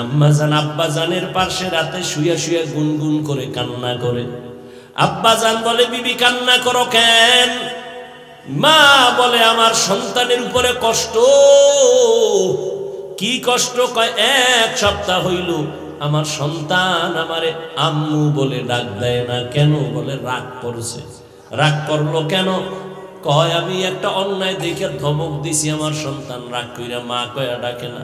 আম্মাজান আব্বাজানের পাশে রাতে শুয়ে শুয়ে গুনগুন করে কান্না করে। আব্বাজান বলে, বিবি, কান্না করো কেন? মা বলে, আমার সন্তানের উপরে কষ্ট। কি কষ্ট? কয়, এক সপ্তাহ হইল। আমার সন্তান আমারে আম্মু বলে ডাক দেয় না কেন? বলে, রাগ করছে। রাগ করল কেন? কয়, আমি একটা অন্যায় দেখে ধমক দিছি, আমার সন্তান রাগ কইরা মা কয়া ডাকে না।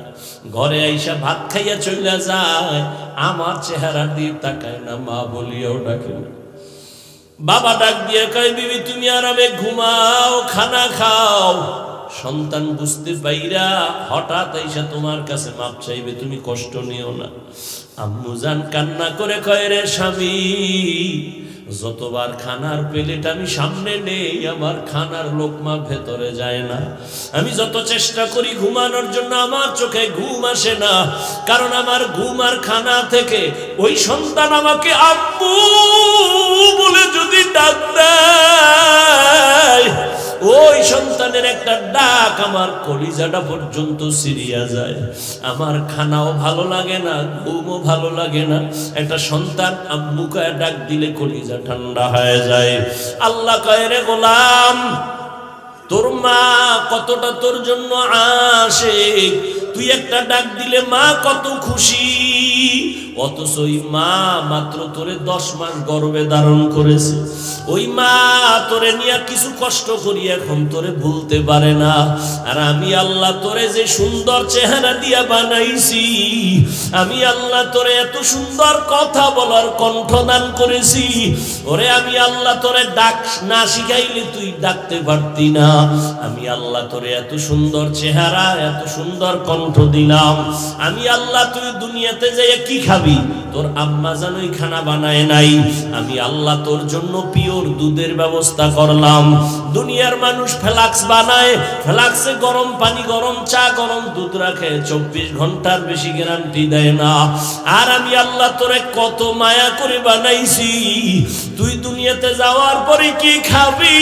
ঘরে আইসা ভাত খাইয়া চলে যায়, আমার চেহারা দিয়ে তাকায় না, মা বলিয়াও ডাকে না। বাবা ডাক দিয়ে কয়, বিবি, তুমি আরামে ঘুমাও, খানা খাও। সন্তান বুঝতে পাইরা হঠাৎ আইসা তোমার কাছে মাপ চাইবে, তুমি কষ্ট নিও না। আম্মু জান কান্না করে কয়, রে স্বামী যতবার খানার প্লেট আমি সামনে নেই, আমার খানার লোকমা ভেতরে যায় না। আমি যত চেষ্টা করি ঘুমানোর জন্য, আমার চোখে ঘুম আসে না। কারণ আমার ঘুম আর খানা থেকে ওই সন্তান আমাকে আব্বু বলে যদি ডাক দেয় ওই সন্তানের একটা ডাক আমার কলিজাটা পর্যন্ত সিরিয়া যায়। আমার খানাও ভালো লাগে না, ঘুমও ভালো লাগে না। একটা সন্তান আব্বু কয়ে ডাক দিলে কলিজা ঠান্ডা হয়ে যায়। আল্লাহ কয়ে, রে গোলাম, তোর মা কতটা তোর জন্য আসে তুই একটা ডাক দিলে মা কত খুশি? অথচ মা মাত্র তোরে দশ মাস গর্ভে ধারণ করেছে। ওই মা তোরে নিয়ে কিছু কষ্ট করি, এখন তোরে ভুলতে পারে না। আর আমি আল্লাহ তোরে যে সুন্দর চেহারা দিয়া বানাইছি, আমি আল্লাহ তোরে এত সুন্দর কথা বলার কণ্ঠদান করেছি, ওরে আমি আল্লাহ তোরে ডাক না শিখাইলে তুই ডাকতে পারতি না। আমি আল্লাহ তোরে এত সুন্দর চেহারা, এত সুন্দর কণ্ঠ দিলাম। আমি আল্লাহ তুই দুনিয়াতে যাই কি খাবি? তোর আম্মা জানোই খানা বানায় নাই। আমি আল্লাহ তোর জন্য পিওর দুধের ব্যবস্থা করলাম। দুনিয়ার মানুষ ফ্লাক্স বানায়, ফ্লাক্সে গরম পানি, গরম চা, গরম দুধ রাখে, চব্বিশ ঘণ্টার বেশি গ্যারান্টি দেয় না। আর আমি আল্লাহ তোরে কত মায়া করে বানাইছি। তুই দুনিয়াতে যাওয়ার পরে কি খাবি?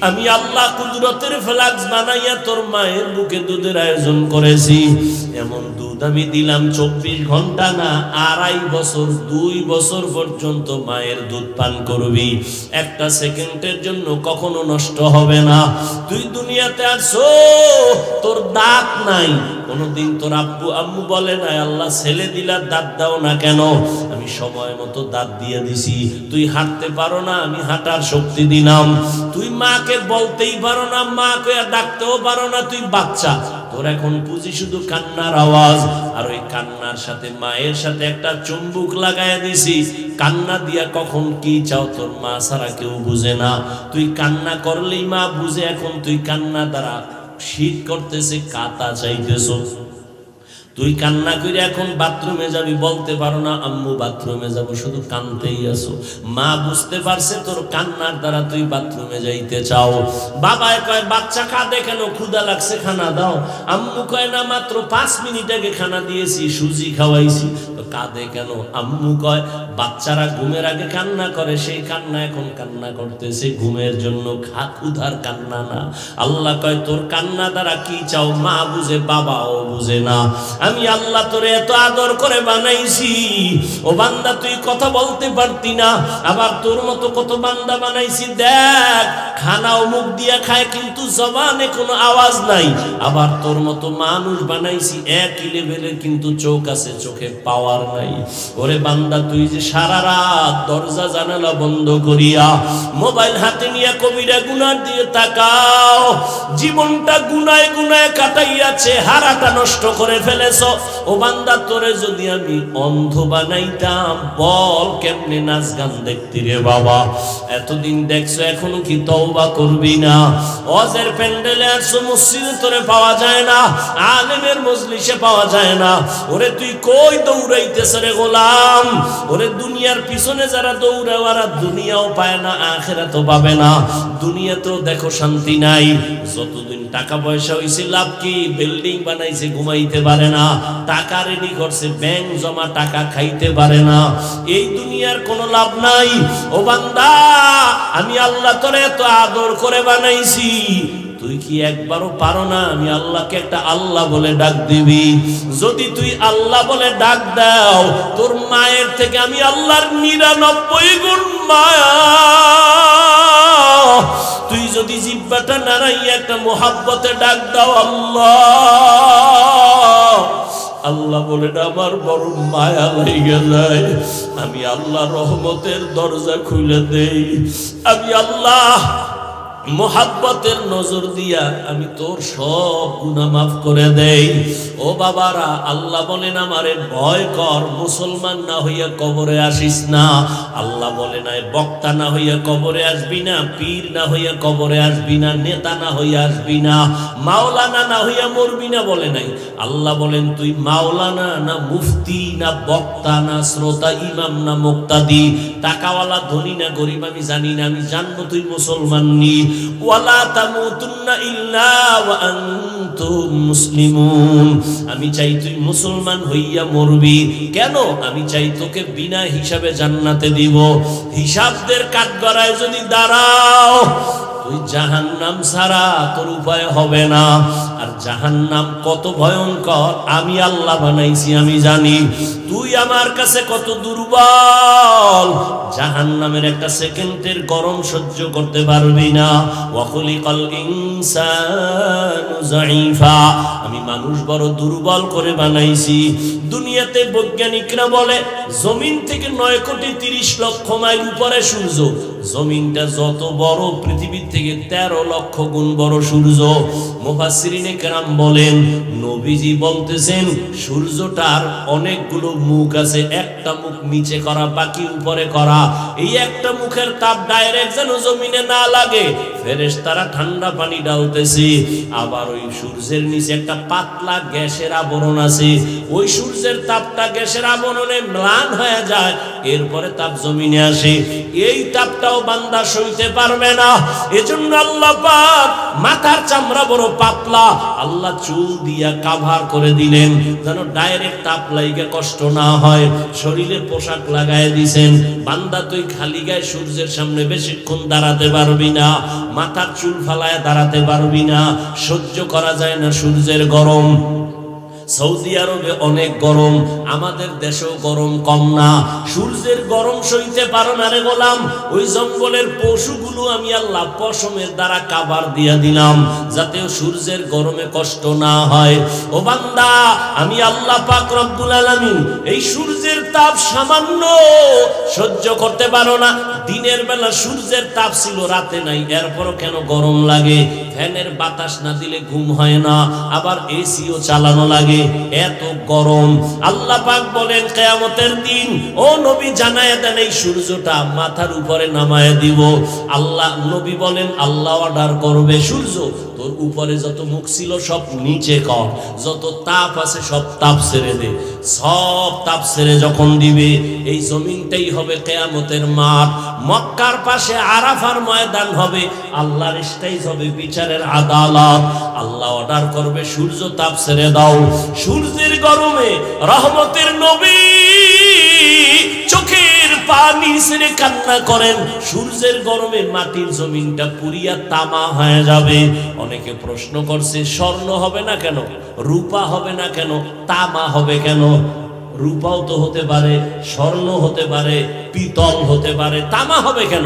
আমি আল্লাহ কুদরতের ফ্লাক্স বানাইয়া তোর মায়ের বুকে দুধের আয়োজন করেছি। এমন দুধ আমি দিলাম, চব্বিশ ঘণ্টা না, আড়াই বছর, দুই বছর পর্যন্ত মায়ের দুধ পান করবি। একটা সেকেন্ডের জন্য কখনো নষ্ট হবে না। তুই দুনিয়াতে আসো তোর দাঁত নাই। কোনোদিন তোর আব্বু আম্মু বলে না আল্লাহ ছেলে দিলার দাঁত দাও না কেন? আমি সময় মতো দাঁত দিয়ে দিছি। তুই হাঁটতে পারো না, আমি হাঁটার শক্তি দিলাম। তুই মাকে বলতেই পারো না, মাকে ডাকতেও পারো না, তুই বাচ্চা। তোর এখন বুঝি শুধু কান্নার আওয়াজ। আর ওই কান্নার সাথে মায়ের সাথে একটা চুম্বুক লাগায় দিছি। কান্না দিয়া কখন কি চাও তোর মা ছাড়া কেউ বুঝে না। তুই কান্না করলেই মা বুঝে, এখন তুই কান্না দ্বারা শীত করতেছে কাতা চাইতেছ। তুই কান্না করে এখন বাথরুমে যাবি, বলতে পারো না, আম্মু, বাথরুমে যাব, শুধু কানতেই আসো মা বুঝতে পারছে তোর কান্নার দ্বারা তুই বাথরুমে যাইতে চাও। বাবায় কয়, বাচ্চা কাঁদে কেন? ক্ষুদা লাগছে, খানা দাও। আম্মু কয়, না, মাত্র পাঁচ মিনিট আগে খানা দিয়েছি, সুজি খাওয়াইছি। তো কাঁদে কেন? আম্মু কয়, বাচ্চারা ঘুমের আগে কান্না করে, সেই কান্না এখন কান্না করতেছে, ঘুমের জন্য খা, ক্ষুধার কান্না না। আল্লাহ কয়, তোর কান্না দ্বারা কি চাও? মা বুঝে, বাবাও বুঝে না। আমি আল্লাহ তোরে এত আদর করে বানাইছি। ও বান্দা, তুই কথা বলতে পারতি না। আবার তোর মতো কত বান্দা বানাইছি, দেখ। খানাও মুখ দিয়া খায়, কিন্তু জবানে কোনো আওয়াজ নাই। আবার তোর মতো মানুষ বানাইছি, একই লেভেলের কিন্তু চোখ আছে, চোখে পাওয়ার নাই। ওরে বান্দা, তুই যে সারা রাত দরজা, জানালা বন্ধ করিয়া মোবাইল হাতে নিয়ে কবিরা গুনার দিয়ে তাকাও। জীবনটা গুনায় গুনায় কাটাইয়াছে, হারাটা নষ্ট করে ফেলেছ ও বান্দা, তোরে যদি আমি অন্ধ বানাইতাম, বল কেমনে নাচ গান দেখতি রে বাবা। এতদিন দেখছ, এখনও কি তওবা করবি না? অজের প্যান্ডেলে আসছো মসজিদে তোরে পাওয়া যায় না, আলেমের মজলিসে পাওয়া যায় না। ওরে, তুই কই দৌড়াইতেছ রে গোলাম? ওরে, দুনিয়ার পিছনে যারা দৌড়ে ওরা দুনিয়াও পায় না আখেরা তো পাবে না। দুনিয়াতেও দেখো শান্তি নাই। যতদিন টাকা পয়সা হয়েছে লাভ কি? বিল্ডিং বানাইছে, ঘুমাইতে পারে না। টাকা রেডি করছে ব্যাংক জমা টাকা খাইতে পারে না। এই দুনিয়ার কোনো লাভ নাই। ও বান্দা, আমি আল্লাহ তোরে এত আদর করে বানাইছি। তুই কি একবারও পারো না আমি আল্লাহকে একটা আল্লাহ বলে ডাক দিবি? যদি তুই আল্লাহ বলে ডাক দাও, তোর মায়ের থেকে আমি আল্লাহর নিরানব্বই গুণ মায়া। তুই যদি জিব্বাটা নাড়াই একটা মোহাব্বতে ডাক দাও আল্লাহ। আল্লাহ বলে, আমার বড় মায়া লেগে যায়। আমি আল্লাহ রহমতের দরজা খুলে দেই। আমি আল্লাহ মোহাব্বতের নজর দিয়া আমি তোর সব গুণা মাফ করে দেই। ও বাবারা, আল্লাহ বলেন, আমারে ভয় কর, মুসলমান না হইয়া কবরে আসিস না। আল্লাহ বলে নাই বক্তা না হইয়া কবরে আসবি না, পীর না হইয়া কবরে আসবি না, নেতা না হইয়া আসবি না, মাওলানা না হইয়া মরবি না বলে নাই। আল্লাহ বলেন, তুই মাওলানা না মুফতি না বক্তা না শ্রোতা, ইমাম না মুক্তাদি, টাকাওয়ালা, ধনী না গরিব, আমি জানি না, আমি জানব তুই মুসলমান নি। ওয়ালা মুসলিমুন। আমি চাই তুই মুসলমান হইয়া মরবি। কেন? আমি চাই তোকে বিনা হিসাবে জান্নাতে দিব। হিসাবদের কাঠগড়ায় যদি দাঁড়াও তুই জাহান্নাম ছাড়া তোর উপায় হবে না। আর জাহান্নাম কত ভয়ঙ্কর, আমি আল্লাহ বানাইছি, আমি জানি। তুই আমার কাছে কত দুর্বল, জাহান্নামের একটা সেকেন্ডের গরম সহ্য করতে পারবি না। ওয়াকুলিকাল ইনসানু যায়ীফা আমি মানুষ বড় দুর্বল করে বানাইছি। দুনিয়াতে বৈজ্ঞানিকরা বলে, জমিন থেকে নয় কোটি তিরিশ লক্ষ মাইল উপরে সূর্য জমিনটা যত বড়, পৃথিবীর থেকে তেরো লক্ষ গুণ বড় সূর্য। মুফাসসিরিনে কেরাম বলেন, নবীজি বলতেছেন, সূর্যটার অনেকগুলো মুখ আছে, একটা মুখ নিচে করা, বাকি উপরে করা। এই একটা মুখের তাপ ডাইরেক্ট যেন জমিনে না লাগে। ফেরেশতারা ঠান্ডা পানি ডালতেছে আবার ওই সূর্যের নিচে একটা পাতলা গ্যাসের আবরণ আছে। ওই সূর্যের তাপটা গ্যাসের আবরণে ম্লান হয়ে যায়, এরপরে তাপ জমিনে আসে। এই তাপটাও বান্দা সইতে পারবে না। এজন্য আল্লাহ পাক মাথার চামড়া বড় পাতলা আল্লাহ চুল দিয়া কাভার করে দিলেন, যেন ডাইরেক্ট তাপ লাইগে কষ্ট না হয়। শরীরে পোশাক লাগায় দিছেন, বান্দা তুই খালি গায়ে সূর্যের সামনে বেশিক্ষণ দাঁড়াতে পারবি না, মাথার চুল ফালায় দাঁড়াতে পারবি না, সহ্য করা যায় না সূর্যের গরম। সৌদি আরবে অনেক গরম, আমাদের দেশেও গরম কম না। সূর্যের গরম সইতে পারো না রে গোলাম। ওই জঙ্গলের পশুগুলো আমি আল্লাহ পশমের দ্বারা কাবার দিয়া দিলাম, যাতে সূর্যের গরমে কষ্ট না হয়। ও বান্দা, আমি আল্লাহ পাক রব্বুল আলামিন এই সূর্যের তাপ সামান্য সহ্য করতে পারো না। দিনের বেলা সূর্যের তাপ ছিল, রাতে নাই, এরপরও কেন গরম লাগে? ফ্যানের বাতাস না দিলে ঘুম হয় না, আবার এসিও চালানো লাগে। এত গরম। আল্লাহ পাক বলেন, কেয়ামতের দিন ও নবী জানায় দেন, এই সূর্যটা মাথার উপরে নামায় দিব। আল্লাহ, নবী বলেন, আল্লাহ অর্ডার করবে সূর্য। তোর উপরে যত মুখ ছিল সব নিচে কর। যত তাপ আছে সব তাপ ছেড়ে দে। সব তাপ ছেড়ে যখন দিবে, এই জমিনটাই হবে কেয়ামতের মাঠ। মক্কার পাশে আরাফার ময়দান হবে। আল্লাহর স্টাইজ হবে বিচারের আদালত। আল্লাহ অর্ডার করবে, সূর্য তাপ ছেড়ে দাও। সূর্যের গরমে রহমতের নবী চোখের পানি ছেড়ে কান্না করেন। সূর্যের গরমে মাটির জমিনটা পুরিয়া তামা হয়ে যাবে। অনেকে প্রশ্ন করছে, স্বর্ণ হবে না কেন? রূপা হবে না কেন? তামা হবে কেন? রূপাও তো হতে পারে, স্বর্ণ হতে পারে, পিতল হতে পারে, তামা হবে কেন?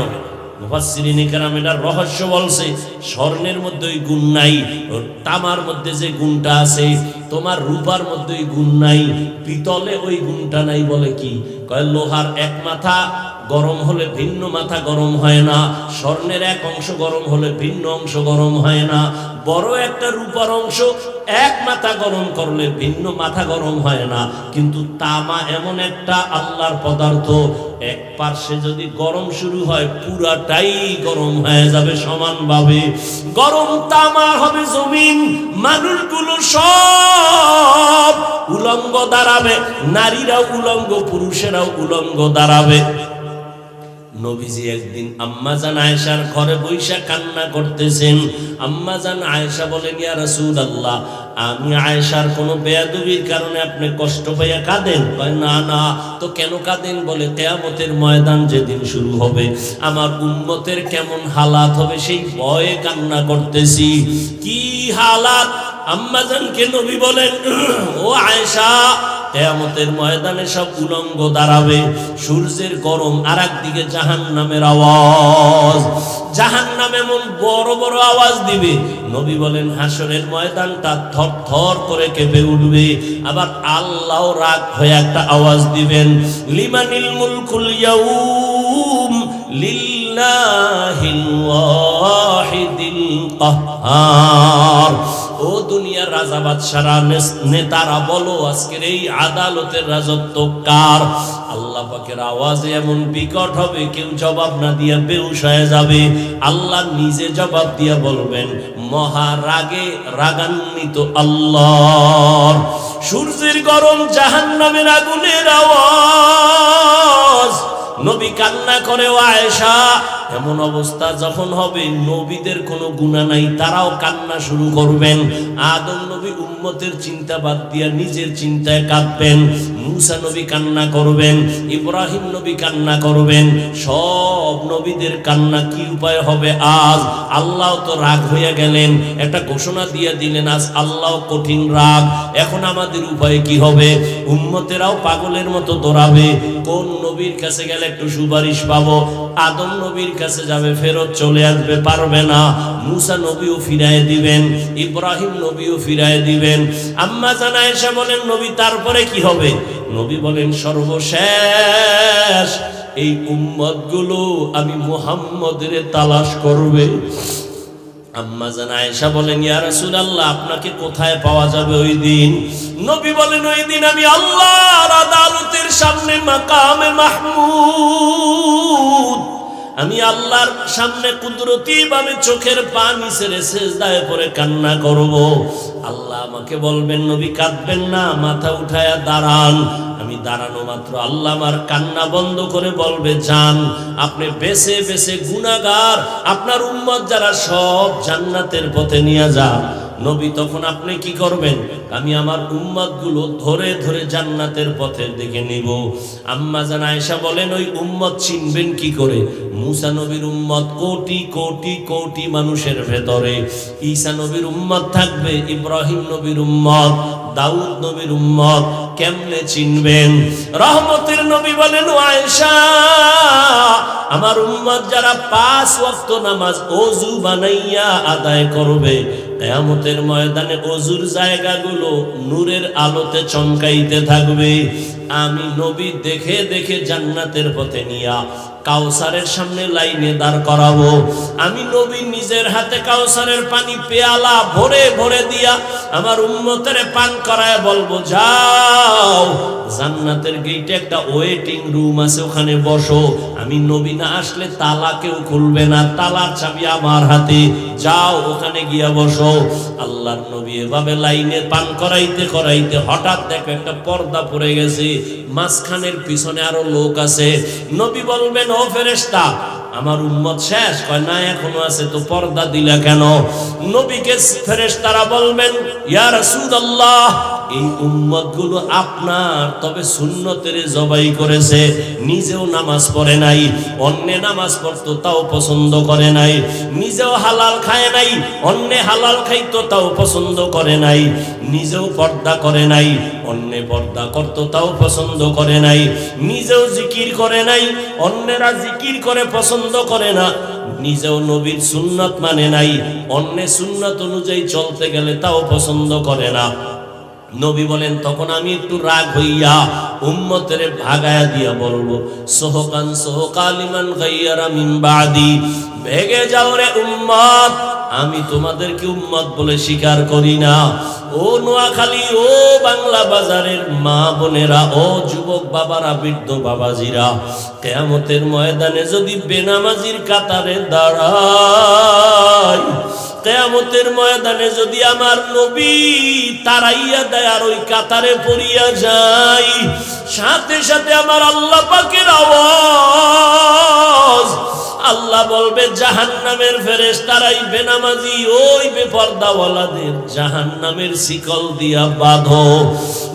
মুফাসসিরিনে কেরাম এটার রহস্য বলছে, স্বর্ণের মধ্যে ওই গুণ নাই তামার মধ্যে যে গুণটা আছে, তোমার রূপার মধ্যে ওই গুণ নাই, পিতলে ওই গুণটা নাই বলে কি? লোহার এক মাথা গরম হলে ভিন্ন মাথা গরম হয় না, স্বর্ণের এক অংশ গরম হলে ভিন্ন অংশ গরম হয় না, বড় একটা রূপার অংশ এক মাথা গরম করলে ভিন্ন মাথা গরম হয় না, কিন্তু তামা এমন একটা আল্লাহর পদার্থ, এক পার্শ্বে যদি গরম শুরু হয়, পুরাটাই গরম হয়ে যাবে সমানভাবে। গরম তামা হবে জমিন, মানুষগুলো সব দাঁড়াবে, নারীরাও উলঙ্গ, পুরুষেরাও উলঙ্গ দাঁড়াবে। নবীজি একদিন আম্মাজান আয়েশার ঘরে বৈশা কান্না করতেছেন। আম্মাজান আয়েশা বলেন, ইয়া রাসূলুল্লাহ, আমি আয়েশার কোনো বেয়াদবির কারণে আপনি কষ্ট পাইয়া কাঁদেন? না না, তো কেন কাঁদেন? বলে, কেয়ামতের ময়দান যেদিন শুরু হবে, আমার উম্মতের কেমন হালাত হবে সেই ভয়ে কান্না করতেছি। কি হালাত? আম্মাজানকে নবী বলেন, ও আয়েশা, কেয়ামতের ময়দানে সব উলঙ্গ দাঁড়াবে। সূর্যের গরম আর একদিকে জাহান নামের আওয়াজ। জাহান নামে এমন বড় বড় আওয়াজ দিবে। নবী বলেন, হাসরের ময়দানটা থর থর করে কেঁপে উঠবে। আবার আল্লাহ রাগ হয়ে একটা আওয়াজ দিবেন, লিমানিল মুলকুল ইয়াউম লিল্লাহিল ওয়াহিদিল কাহ্হার ও দুনিয়ার রাজা বাদশারা নেতারা বলো, আজকের এই আদালতের রাজত্ব কার? আল্লাহ পাকের আওয়াজে এমন বিকট হবে, কেউ জবাব না দিয়া বেউস হয়ে যাবে। আল্লাহ নিজে জবাব দিয়া বলবেন, মহারাগে রাগান্বিত আল্লাহ। সূর্যের গরম জাহান নামের আগুনের আওয়াজ। নবী কান্না করে আয়েশা এমন অবস্থা যখন হবে, নবীদের কোনো গুণা নাই, তারাও কান্না শুরু করবেন। আদম নবী উম্মতের চিন্তা বাদ দিয়া নিজের চিন্তায় কাঁদবেন। মুসা নবী কান্না করবেন, ইব্রাহিম নবী কান্না করবেন। সব নবীদের কান্না কি উপায় হবে আজ? আল্লাহ তো রাগ হইয়া গেলেন। একটা ঘোষণা দিয়ে দিলেন, আজ আল্লাহ কঠিন রাগ। এখন আমাদের উপায় কি হবে? উম্মতেরাও পাগলের মতো দৌড়াবে। কোন নবীর কাছে গেলে একটু সুপারিশ পাবো? আদম নবীর কাছে যাবে, ফেরত চলে আসবে, পারবে না। মুসা নবীও ফিরায় দিবেন, ইব্রাহিম নবীও ফিরায় দিবেন। আম্মা জানা এসে বলেন, নবী, তারপরে কি হবে? নবী বলেন, সর্বশেষ এই উম্মতগুলো আমি মুহাম্মদের তালাশ করবে। আম্মা জান আয়েশা বলেন, ইয়া রাসূলুল্লাহ, আপনাকে কোথায় পাওয়া যাবে ওই দিন? নবী বলেন, ওই দিন আমি আল্লাহর আদালতের সামনে মাকামে মাহমুদ। আমি আল্লাহর সামনে কুদরতি ভাবে চোখের পানি ছেড়ে সেজদায় পরে কান্না করব। আল্লাহ আমাকে বলবেন, নবী, কাঁদবেন না, মাথা উঠায়া দাঁড়ান। আমি দাঁড়ানো মাত্র আল্লাহ আমার কান্না বন্ধ করে বলবে, যান, আপনি বেছে বেছে গুনাগার আপনার উম্মত যারা সব জান্নাতের পথে নিয়ে যান। নবী, তখন আপনি কি করবেন? আমি আমার উম্মতগুলো ধরে ধরে জান্নাতের পথের দিকে নিব। আম্মা জান আয়েশা বলেন, ওই উম্মত চিনবেন কি করে? মুসা নবীর উম্মত কোটি কোটি কোটি মানুষের ভেতরে। ঈসা নবীর উম্মত থাকবে, ইব্রাহিম নবীর উম্মত, দাউদ নবীর উম্মত, কেমনে চিনবেন? রহমতের নবী বলেন, আয়েশা, আমার উম্মত যারা পাঁচ ওয়াক্ত নামাজ অজু বানাইয়া আদায় করবে কেয়ামতের ময়দানে অজুর জায়গাগুলো নূরের আলোতে চমকাইতে থাকবে। আমি নবী দেখে দেখে জান্নাতের পথে নিয়া কাউসারের সামনে লাইনে দাঁড় করাবো। আমি নবী নিজের হাতে কাউসারের পানি পেয়ালা ভরে ভরে দিয়া আমার উম্মতের পান করায় বলব, যাও, জান্নাতের গেটে একটা ওয়েটিং রুম আছে, ওখানে বসো। আমি নবী না আসলে তালা কেউ খুলবে না, তালার চাবি আমার হাতে। যাও, ওখানে গিয়া বসো। আল্লাহর নবী এভাবে লাইনে পান করাইতে করাইতে হঠাৎ দেখো একটা পর্দা পড়ে গেছে। মাঝখানের পিছনে আরও লোক আছে। নবী বলবেন, ও ফেরেস্তা আমার উম্মত শেষ। কয়, না, এখনও আছে, তো পর্দা দিলা কেন? নবীকে ফেরেস্তারা বলবেন, ইয়া রাসূলুল্লাহ এই উম্মতগুলো আপনার, তবে সুন্নতের জবাই করেছে। নিজেও নামাজ পড়ে নাই, অন্য নামাজ পড়তো, তাও পছন্দ করে নাই। নিজেও হালাল খায় নাই, অন্য হালাল খাইতো, তাও পছন্দ করে নাই। নিজেও পর্দা করে নাই, অন্য পর্দা করতো, তাও পছন্দ করে নাই। নিজেও জিকির করে নাই, অন্যেরা জিকির করে, পছন্দ করে না। নিজেও নবীর সুন্নত মানে নাই, অন্য সুন্নত অনুযায়ী চলতে গেলে তাও পছন্দ করে না। নবী বলেন, তখন আমি একটু রাগ হইয়া উম্মতের ভাগায়া দিয়া বলব, সোহকান সোহকালিমান গাইয়ারা মিন বাদি, ভেগে যাও রে উম্মত, আমি তোমাদেরকে উম্মত বলে স্বীকার করি না। ও নোয়াখালী, ও বাংলা বাজারের মা বোনেরা, ও যুবক বাবারা, বৃদ্ধ বাবাজিরা, কেয়ামতের ময়দানে যদি বেনামাজির কাতারে দাঁড়ায় কেয়ামতের ময়দানে যদি আমার নবী তারাইয়া দেয় আর ওই কাতারে পড়িয়া যাই সাথে সাথে আমার আল্লাহ পাকের আওয়াজ, আল্লাহ বলবে, জাহান্নামের ফেরেশ তারাই বেনামাজি ওই বেপর্দাওয়ালাদের জাহান্নামের শিকল দিয়া বাঁধো।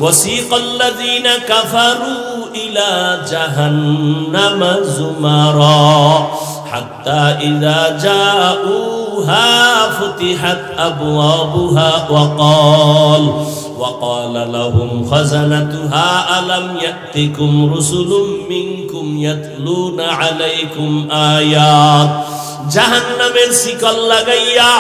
ওয়াসিকাল্লাযীনা কাফারু ইলা জাহান্নামা জুমারা, হাত্তা ইযা জাউহা أبوابها فتحت أبوابها وقال وقال لهم خزنتها ألم يأتكم رسل منكم يتلون عليكم آيات؟ জাহান্নামের শিকল লাগাইয়া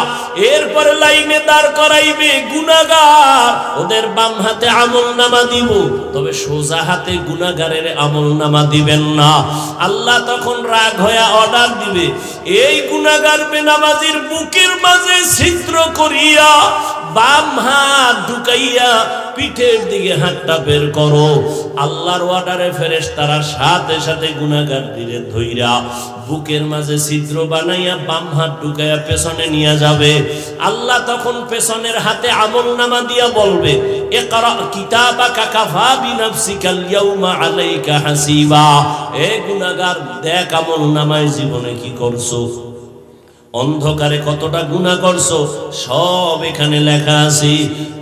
এরপরে লাইনে দাঁড় করাইবে গুনাগার ওদের বাম হাতে আমল নামা দিব, তবে সোজা হাতে গুনাগারের আমল নামা দিবেন না। আল্লাহ তখন রাগ হয়ে অর্ডার দিবে, এই গুনাগার বেনামাজির বুকের মাঝে ছিদ্র করিয়া বাম হাত ঢুকাইয়া পিঠের দিকে হাতটা বের করো। আল্লাহর ওয়াটারে ফেরেস তারা সাথে সাথে গুনাগার দিলে ধইরা বুকের মাঝে ছিদ্র বানাইয়া বাম হাত ঢুকাইয়া পেছনে নিয়ে যাবে। আল্লাহ তখন পেছনের হাতে আমল নামা দিয়া বলবে দেখ আমল নামায় জীবনে কি করছ? অন্ধকারে কতটা গুণা করছ, সব এখানে লেখা আছে।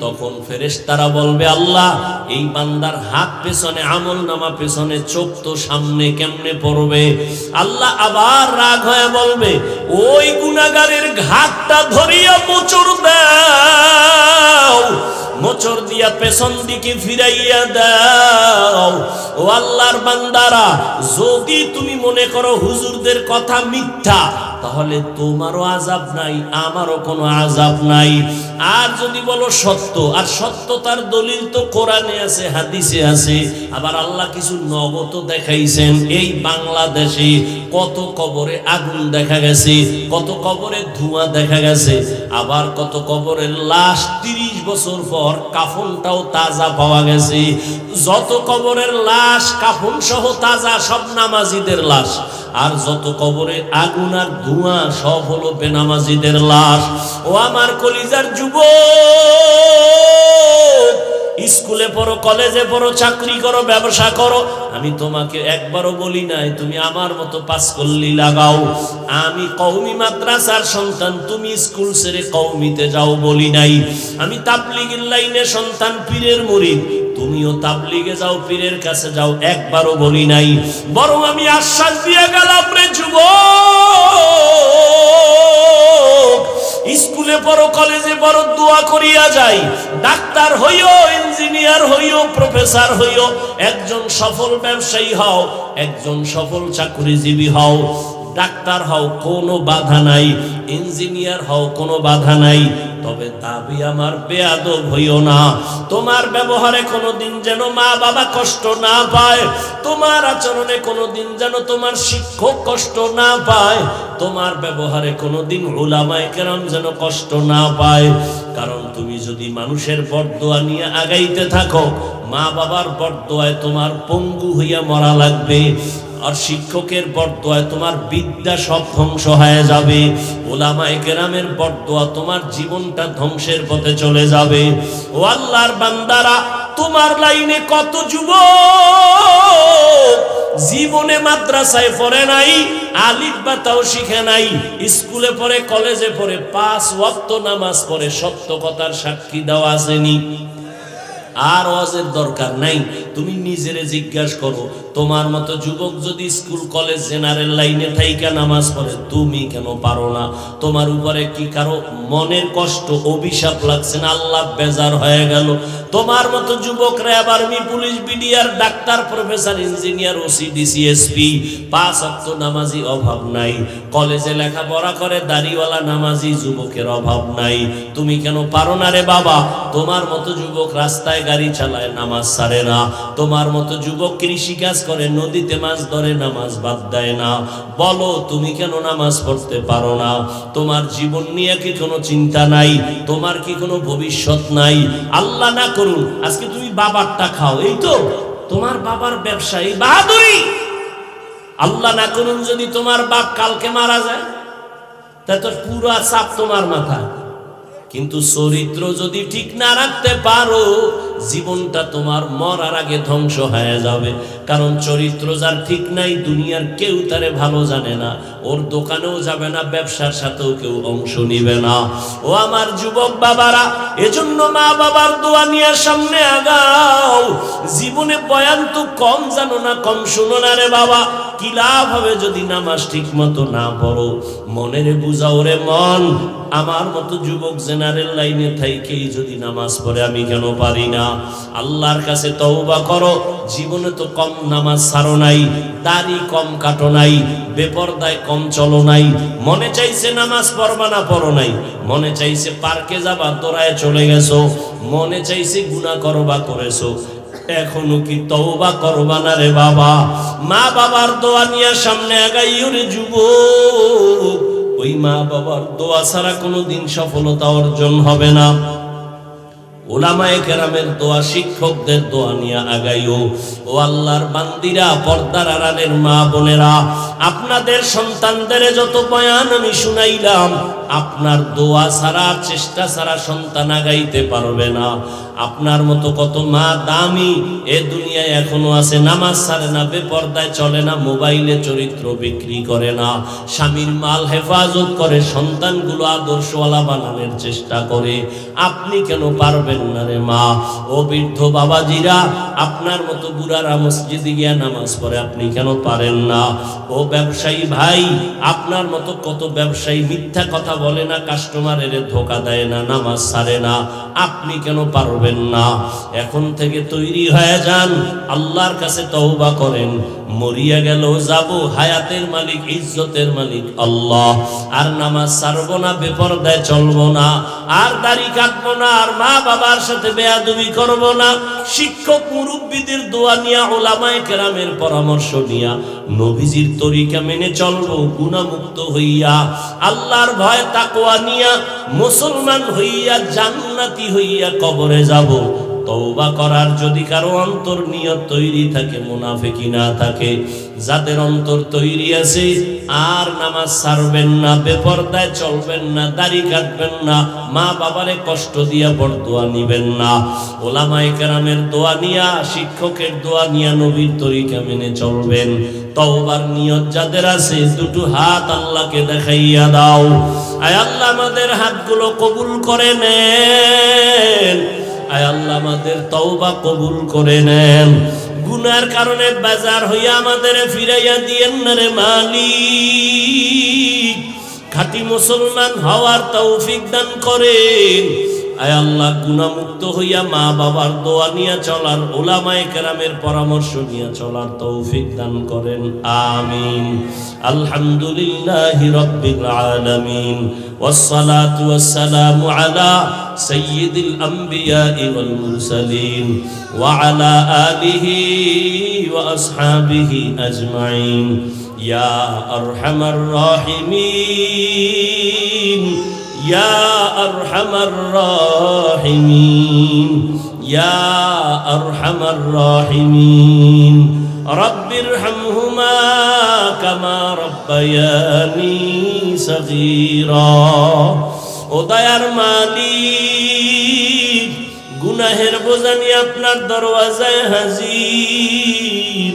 তখন ফেরেশতারা বলবে, আল্লাহ, এই বান্দার হাত পেছনে, আমল নামা পেছনে, চোখ তো সামনে কেমনে পড়বে? আল্লাহ আবার রাগ হয়ে বলবে, ওই গুণাগারের ঘাটটা ধরিয়া মোচড় দাও, মোচড় দিয়া পেছন দিকে ফিরাইয়া দাও। ও আল্লাহর বান্দারা, যদি তুমি মনে করো হুজুরদের কথা মিথ্যা তাহলে তোমারও আজাব নাই, আমারও কোনো আজাব নাই। আর যদি বলো সত্য, আর সত্যতার দলিল তো কোরআনে আছে, হাদিসে আছে, আবার আল্লাহ কিছু নগদ দেখাইছেন, এই বাংলাদেশে কত কবরে আগুন দেখা গেছে, কত কবরে ধোঁয়া দেখা গেছে, আবার কত কবরের লাশ তিরিশ বছর পর কাফনটাও তাজা পাওয়া গেছে। যত কবরের লাশ কাফন সহ তাজা সব নামাজিদের লাশ, আর যত কবরে আগুন আর ধোঁয়া সব হলো বেনামাজিদের লাশ। ও আমার কলিজার যুব স্কুলে পড়ো, কলেজে পড়ো, চাকরি করো, ব্যবসা করো। আমি তোমাকে একবারও বলি নাই, তুমি আমার মতো পাস করলি লাগাও। আমি কৌমি মাদ্রাসার সন্তান, তুমি স্কুল ছেড়ে কৌমিতে যাও বলি নাই। আমি তাবলিগের লাইনে সন্তান, পীরের মুরিদ। তুমিও তাবলিগে যাও, পীরের কাছে যাও, একবারও বলি নাই। বরং আমি আশ্বাস দিয়ে গেলাম, রে যুবক স্কুলে পড়ো, কলেজে পড়ো, দোয়া করিয়া যাই। ডাক্তার হইও, ইঞ্জিনিয়ার হইও, প্রফেসর হইও। একজন সফল ব্যবসায়ী হও, একজন সফল চাকরিজীবী হও। ডাক্তার হও, কোনো বাধা নাই। ইঞ্জিনিয়ার হও, কোনো বাধা নাই। তবে দাবি আমার বেয়াদব হইও না। তোমার ব্যবহারে কোনো দিন যেন মা বাবা কষ্ট না পায়। তোমার আচরণে কোনোদিন যেন তোমার শিক্ষক কষ্ট না পায়। তোমার ব্যবহারে কোনোদিন ওলামায় কেরাম যেন কষ্ট না পায়। কারণ তুমি যদি মানুষের বরদোয়া নিয়ে আগাইতে থাকো, মা বাবার বরদোয়ায় তোমার পঙ্গু হইয়া মরা লাগবে। আর শিক্ষকের বরদোয়ায় তোমার বিদ্যা সব ধ্বংস হয়ে যাবে। ওলামায় কেরামের বরদোয়া তোমার জীবনটা ধ্বংসের পথে চলে যাবে। ও আল্লাহর বান্দারা, তোমার লাইনে কত যুব জীবনে মাদ্রাসায় পড়ে নাই, আলিফ বা তাও শিখে নাই, স্কুলে পড়ে, কলেজে পড়ে, পাঁচ ওয়াক্ত নামাজ পড়ে, সত্য কথার সাক্ষী দেওয়া আসেনি। আর ওয়াজের দরকার নাই। তুমি নিজেরে জিজ্ঞাসা করো, তোমার মতো যুবক যদি স্কুল, কলেজ, জেনারেল লাইনে থাইকা নামাজ পড়ে, তুমি কেন পারো না? তোমার উপরে কি কারও মনের কষ্ট, অভিশাপ লাগছে না? আল্লাহ বেজার হয়ে গেল। তোমার মতো যুবকরা আবার me police, BDR, doctor, professor, engineer, OC DC SP পাঁচ অক্ত নামাজি অভাব নাই। কলেজে লেখাপড়া করে, দাড়িওয়ালা নামাজি যুবকের অভাব নাই। তুমি কেন পারো না রে বাবা? তোমার মতো যুবক রাস্তায় গাড়ি চালায়, নামাজ সারে না। তোমার মতো যুবক কৃষি কাজ করে, নদীতে মাছ ধরে, নামাজ বাদ দেয় না। বলো, তুমি কেন নামাজ পড়তে পারো না? তোমার জীবন নিয়ে কি কোনো চিন্তা নাই? তোমার কি কোনো ভবিষ্যৎ নাই? আল্লাহ না করুন, আজকে তুমি বাবারটা খাও। এই তো, তোমার বাবার ব্যবসা, এই বাহাদুরি। আল্লাহ না করুন যদি তোমার বাপ কালকে মারা যায়, তা তো পুরা চাপ তোমার মাথা কিন্তু চরিত্র যদি ঠিক না রাখতে পারো জীবনটা তোমার মরার আগে ধ্বংস হয়ে যাবে। কারণ চরিত্র যার ঠিক নাই, দুনিয়ার কেউ তারে ভালো জানে না। ওর দোকানেও যাবে না, ব্যবসার সাথেও কেউ অংশ নিবে না। ও আমার যুবক বাবারা, এজন্য মা বাবার দোয়া নিয়ে সামনে আগাও। জীবনে বয়ান তো কম জানো না, কম শুনো না রে বাবা। কি লাভ হবে যদি নামাজ ঠিক মতো না পড়ো? মনের বুঝাও রে মন। আমার মতো যুবক জেনারেল লাইনে থাইকেই যদি নামাজ পড়ে, আমি কেন পারি না? আল্লাহর কাছে তওবা করো। জীবনে তো কম নামাজ ছাড়ো নাই, দাড়ি কম কাটো নাই, বেপরদায় কম চলো নাই। মনে চাইছে নামাজ পড়বা না পড়ো নাই। মনে চাইছে পার্কে যাবা তোরায় চলে গেছো। মনে চাইছে গুনাহ করবা, করেছ। এখনও কি তওবা করবা না রে বাবা? মা বাবার দোয়া নিয়ে সামনে আগাইও রে যুবক। ওই মা বাবার দোয়া ছাড়া কোনোদিন সফলতা অর্জন হবে না। দোয়া, শিক্ষকদের দোয়া নিয়ে আগাইও। বান্দিরা মা আপনাদের সন্তানদের যত বয়ান আমি শুনাইলাম, আপনার দোয়া ছাড়া, চেষ্টা ছাড়া সন্তান আগাইতে পারবে না। আপনার মতো কত মা দামি এ দুনিয়ায় এখনও আছে, নামাজ ছাড়ে না, বেপর্দায় চলে না, মোবাইলে চরিত্র বিক্রি করে না। স্বামীর মাল হেফাজত করে, সন্তানগুলো আদর্শওয়ালা বানানোর চেষ্টা করে। আপনি কেন পারবেন না রে মা? ও বৃদ্ধ বাবাজিরা, আপনার মতো বুড়ারা মসজিদে গিয়া নামাজ পড়ে আপনি কেন পারেন না? ও ব্যবসায়ী ভাই, আপনার মতো কত ব্যবসায়ী মিথ্যা কথা বলে না, কাস্টমারের ধোকা দেয় না, নামাজ ছাড়ে না। আপনি কেন পারবেন না। এখন থেকে তৈরি হয়ে যান আল্লাহর কাছে তওবা করেন। মরিয়া গেল, যাব হায়াতের মালিক, ইজ্জতের মালিক, আল্লাহ। আর নামাজ ছাড়বো না, বেপরদায় চলবো না, আর দাড়ি কাটবো না, আর মা বাবার সাথে বেয়াদবি করব না। শিক্ষক, মুরব্বীদের দোয়া নিয়া, ওলামায়ে কেরামের পরামর্শ নিয়া, নবীজির তরিকা মেনে চলবো, গুণামুক্ত হইয়া, আল্লাহর ভয় তাকোয়া নিয়া, মুসলমান হইয়া, জান্নাতি হইয়া কবরে যাব। তওবা করার যদি কারও অন্তর নিয়ত তৈরি থাকে মুনাফিকি না থাকে, যাদের অন্তর তৈরি আছে, আর নামাজ ছাড়বেন না, বেপরদায় চলবেন না, দাড়ি কাটবেন না, মা বাবারে কষ্ট দিয়া বরদোয়া নিবেন না। ওলামায়ে কেরামের দোয়া নিয়া, শিক্ষকের দোয়া নিয়া নবীর তরিকা মেনে চলবেন। তওবার নিয়ত যাদের আছে, দুটো হাত আল্লাহকে দেখাইয়া দাও। আয় আল্লাহ, আমাদের হাতগুলো কবুল করে নেন। আয় আল্লাহ আমাদের তওবা কবুল করে নেন। গুনার কারণে বাজার হইয়া আমাদের ফিরাইয়া দিয়েন না রে মালিক। খাঁটি মুসলমান হওয়ার তৌফিক দান করেন। আয় আল্লাহ গুণামুক্ত হইয়া মা বাবার দোয়া নিয়ে চলার ওলামায়ে কেরামের পরামর্শ নিয়ে চলার তৌফিক দান করেন আমিন আলহামদুলিল্লাহি রাব্বিল আলামিন والصلاة والسلام على سيد الأنبياء والمرسلين وعلى آله وأصحابه أجمعين يا أرحم الراحمين يا أرحم الراحمين يا أرحم الراحمين رب ارحمهما كما ربياني صغيرا ও দয়ার মালিক গুনাহের বোঝানি আপনার দরওয়াজায় হাজির